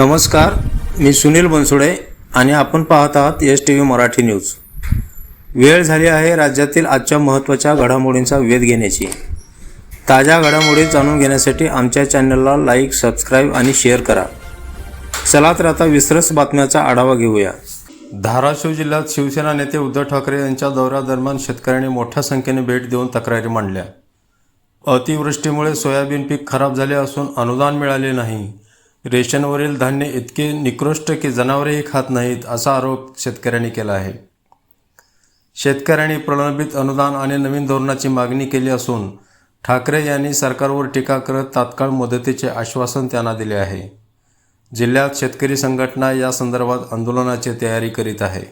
नमस्कार मी सुनील बनसोडे आणि आपण पाहत आहात S T V Marathi news. वेळ झाली आहे राज्यातील आजच्या महत्त्वाच्या घडामोडींचा वेध घेण्याची. ताज्या घडामोडी जाणून घेण्यासाठी आमच्या चॅनलला लाईक सबस्क्राईब आणि शेअर करा. चला तर आता विसरस बातम्याचा आढावा घेऊया. धाराशिव जिल्ह्यात शिवसेना नेते उद्धव ठाकरे यांच्या दौऱ्यादरम्यान शेतकऱ्यांनी मोठ्या संख्येने भेट देऊन तक्रारी मांडल्या. अतिवृष्टीमुळे सोयाबीन पीक खराब झाले असून अनुदान मिळाले नाही. रेशनवरील धान्य इतके निकृष्ट की जनावरेही खात नाहीत असा आरोप शेतकऱ्यांनी केला आहे. शेतकऱ्यांनी प्रलंबित अनुदान आणि नवीन धोरणाची मागणी केली असून ठाकरे यांनी सरकारवर टीका करत तात्काळ मदतीचे आश्वासन त्यांना दिले आहे. जिल्ह्यात शेतकरी संघटना या संदर्भात आंदोलनाची तयारी करीत आहे.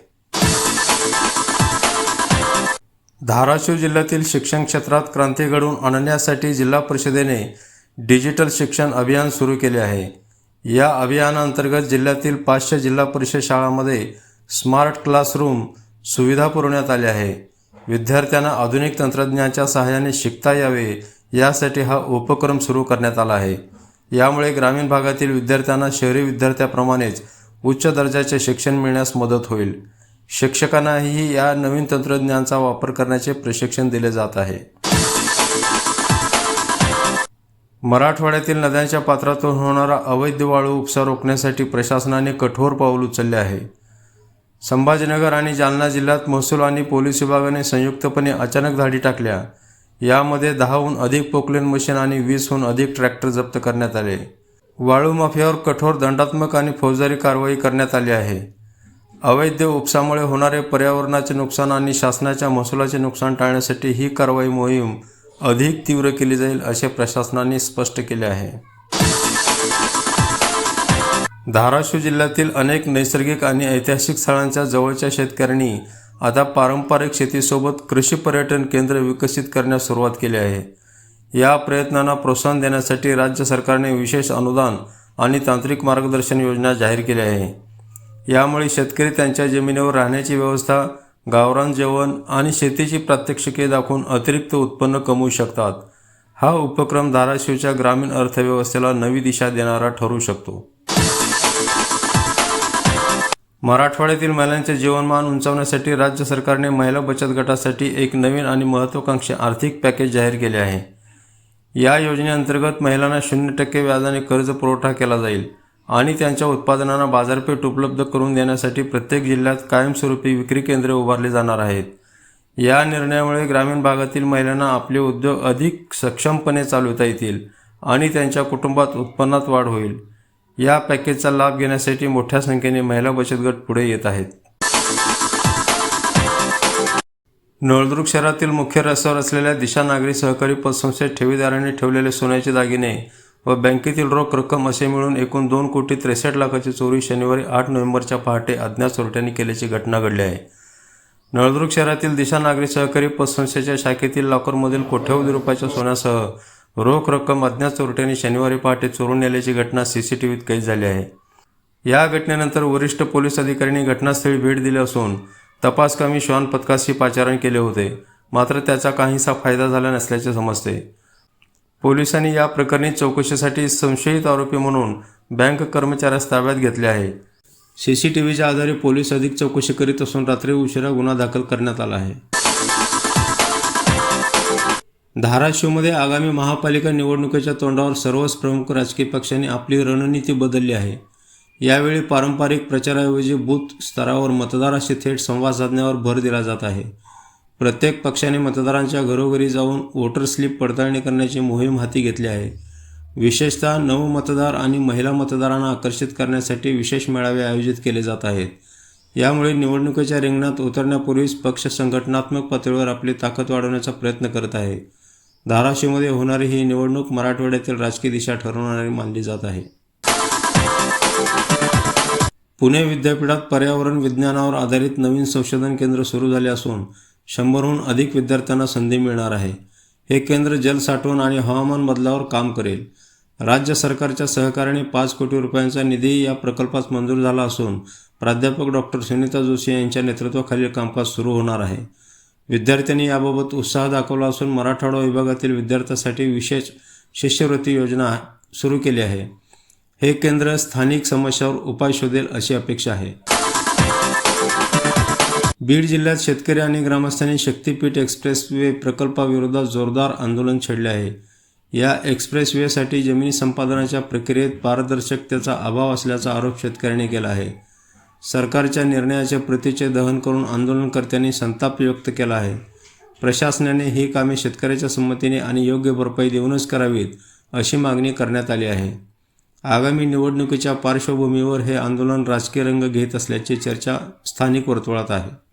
धाराशिव जिल्ह्यातील शिक्षण क्षेत्रात क्रांती घडवून आणण्यासाठी जिल्हा परिषदेने डिजिटल शिक्षण अभियान सुरू केले आहे. या अभियानांतर्गत जिल्ह्यातील पाचशे जिल्हा परिषद शाळांमध्ये स्मार्ट क्लासरूम सुविधा पुरवण्यात आली आहे. विद्यार्थ्यांना आधुनिक तंत्रज्ञानाच्या सहाय्याने शिकता यावे यासाठी हा उपक्रम सुरू करण्यात आला आहे. यामुळे ग्रामीण भागातील विद्यार्थ्यांना शहरी विद्यार्थ्याप्रमाणेच उच्च दर्जाचे शिक्षण मिळण्यास मदत होईल. शिक्षकांनाही या नवीन तंत्रज्ञानाचा वापर करण्याचे प्रशिक्षण दिले जात आहे. मराठवाड्यातील नद्यांच्या पात्रातून होणारा अवैध वाळू उपसा रोखण्यासाठी प्रशासनाने कठोर पाऊल उचलले आहे. संभाजीनगर आणि जालना जिल्ह्यात महसूल आणि पोलीस विभागाने संयुक्तपणे अचानक धाडी टाकल्या. यामध्ये दहाहून अधिक पोकलेन मशीन आणि वीसहून अधिक ट्रॅक्टर जप्त करण्यात आले. वाळू माफियावर कठोर दंडात्मक आणि फौजदारी कारवाई करण्यात आली आहे. अवैध उपसामुळे होणारे पर्यावरणाचे नुकसान आणि शासनाच्या महसुलाचे नुकसान टाळण्यासाठी ही कारवाई मोहीम अधिक तीव्र केली जाईल असे प्रशासनाने स्पष्ट केले आहे. धाराशिव जिल्ह्यातील अनेक नैसर्गिक आणि ऐतिहासिक स्थळांच्या जवळच्या शेतकऱ्यांनी आता पारंपरिक शेतीसोबत कृषी पर्यटन केंद्र विकसित करण्यास सुरुवात केली आहे. या प्रयत्नांना प्रोत्साहन देण्यासाठी राज्य सरकारने विशेष अनुदान आणि तांत्रिक मार्गदर्शन योजना जाहीर केली आहे. यामुळे शेतकरी त्यांच्या जमिनीवर राहण्याची व्यवस्था गावरान जेवण आणि शेतीची प्रात्यक्षिके दाखवून अतिरिक्त उत्पन्न कमवू शकतात. हा उपक्रम धाराशिवच्या ग्रामीण अर्थव्यवस्थेला नवी दिशा देणारा ठरू शकतो. मराठवाड्यातील महिलांचे जीवनमान उंचावण्यासाठी राज्य सरकारने महिला बचत गटासाठी एक नवीन आणि महत्त्वाकांक्षी आर्थिक पॅकेज जाहीर केले आहे. या योजनेअंतर्गत महिलांना शून्य टक्के व्याजाने कर्ज पुरवठा केला जाईल. आणि त्यांच्या उत्पादनांना बाजारपेठ उपलब्ध करून देण्यासाठी प्रत्येक जिल्ह्यात कायमस्वरूपी विक्री केंद्रे उभारली जाणार आहेत. या निर्णयामुळे ग्रामीण भागातील महिलांना आपले उद्योग अधिक सक्षमपणे चालवता येतील आणि त्यांच्या कुटुंबात उत्पन्नात वाढ होईल. या पॅकेजचा लाभ घेण्यासाठी मोठ्या संख्येने महिला बचत गट पुढे येत आहेत. नळदुर्ग शहरातील मुख्य रस्त्यावर असलेल्या दिशा नागरी सहकारी पतसंस्थेत ठेवीदारांनी ठेवलेले सोन्याचे दागिने व बँकेतील रोख रक्कम असे मिळून एकूण दोन कोटी त्रेसष्ट लाखाची चोरी शनिवारी आठ नोव्हेंबरच्या पहाटे अज्ञात चोरट्यांनी केल्याची घटना घडली आहे. नळदुर्ग शहरातील दिशा नागरी सहकारी पतसंस्थेच्या शाखेतील लॉकरमधील कोट्यवधी रुपयाच्या सोन्यासह रोख रक्कम अज्ञात चोरट्यांनी शनिवारी पहाटे चोरून नेल्याची घटना सी सी टी व्हीत कैद झाली आहे. या घटनेनंतर वरिष्ठ पोलीस अधिकाऱ्यांनी घटनास्थळी भेट दिली असून तपासकामी श्वान पथकाशी पाचारण केले होते. मात्र त्याचा काहीसा फायदा झाला नसल्याचे समजते. पोलिसांनी या प्रकरणी चौकशीसाठी संशयित आरोपी म्हणून बँक कर्मचाऱ्यास ताब्यात घेतले आहे. सी सी टी व्हीच्या आधारे पोलीस अधिक चौकशी करीत असून रात्री उशिरा गुन्हा दाखल करण्यात आला आहे. धाराशिवमध्ये आगामी महापालिका निवडणुकीच्या तोंडावर सर्वच प्रमुख राजकीय पक्षांनी आपली रणनीती बदलली आहे. यावेळी पारंपरिक प्रचाराऐवजी बूथ स्तरावर मतदाराशी थेट संवाद साधण्यावर भर दिला जात आहे. प्रत्येक पक्षाने मतदारांच्या घरोघरी जाऊन वोटर स्लिप पडताळणी करण्याची मोहीम हाती घेतली आहे. विशेषतः नवमतदार आणि महिला मतदारांना आकर्षित करण्यासाठी विशेष मेळावे आयोजित केले जात आहेत. यामुळे निवडणुकीच्या रिंगणात उतरण्यापूर्वीच पक्ष संघटनात्मक पातळीवर आपली ताकद वाढवण्याचा प्रयत्न करत आहे. धाराशिवमध्ये होणारी ही निवडणूक मराठवाड्यातील राजकीय दिशा ठरवणारी मानली जात आहे. पुणे विद्यापीठात पर्यावरण विज्ञानावर आधारित नवीन संशोधन केंद्र सुरू झाले असून शंभरहून अधिक विद्यार्थ्यांना संधी मिळणार आहे. हे केंद्र जल साठवण आणि हवामान बदलावर काम करेल. राज्य सरकारच्या सहकार्याने पाच कोटी रुपयांचा निधी या प्रकल्पास मंजूर झाला असून प्राध्यापक डॉक्टर सुनीता जोशी यांच्या नेतृत्वाखालील कामकाज सुरू होणार आहे. विद्यार्थ्यांनी याबाबत उत्साह दाखवला असून मराठवाडा विभागातील विद्यार्थ्यांसाठी विशेष शिष्यवृत्ती योजना सुरू केली आहे. हे केंद्र स्थानिक समस्यावर उपाय शोधेल अशी अपेक्षा आहे. बीड जिल्ह्यात शेतकरी आणि ग्रामस्थांनी शक्तीपीठ एक्सप्रेसवे प्रकल्पाविरोधात जोरदार आंदोलन छेडले आहे. या एक्सप्रेसवेसाठी जमिनी संपादनाच्या प्रक्रियेत पारदर्शकतेचा अभाव असल्याचा आरोप शेतकऱ्यांनी केला आहे. सरकारच्या निर्णयाच्या प्रतीचे दहन करून आंदोलनकर्त्यांनी संताप व्यक्त केला आहे. प्रशासनाने ही कामे शेतकऱ्याच्या संमतीने आणि योग्य भरपाई देऊनच करावीत अशी मागणी करण्यात आली आहे. आगामी निवडणुकीच्या पार्श्वभूमीवर हे आंदोलन राजकीय रंग घेत असल्याची चर्चा स्थानिक वर्तुळात आहे.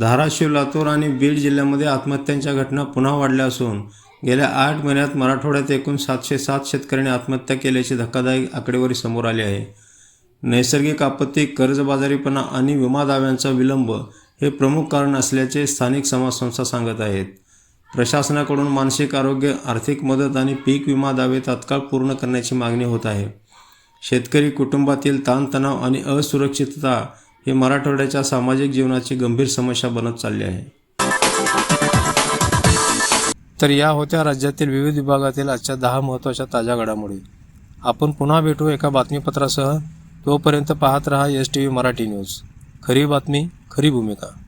धाराशिव लातूर आणि बीड जिल्ह्यामध्ये आत्महत्यांच्या घटना पुन्हा वाढल्या असून गेल्या आठ महिन्यात मराठवाड्यात एकूण सातशे सात शेतकऱ्यांनी आत्महत्या केल्याची धक्कादायक आकडेवारी समोर आली आहे. नैसर्गिक आपत्ती कर्जबाजारीपणा आणि विमा दाव्यांचा विलंब हे प्रमुख कारण असल्याचे स्थानिक समाजसंस्था सांगत आहेत. प्रशासनाकडून मानसिक आरोग्य आर्थिक मदत आणि पीक विमा दावे तात्काळ पूर्ण करण्याची मागणी होत आहे. शेतकरी कुटुंबातील ताणतणाव आणि असुरक्षितता हे मराठवाड्याच्या सामाजिक जीवनाची गंभीर समस्या बनत चालली आहे. तर या होत्या राज्यातील विविध विभागातील आजच्या दहा महत्त्वाच्या ताज्या घडामोडी. आपण पुन्हा भेटू एका बातमीपत्रासह. तोपर्यंत पाहत रहा S T V Marathi news. खरी बातमी खरी भूमिका.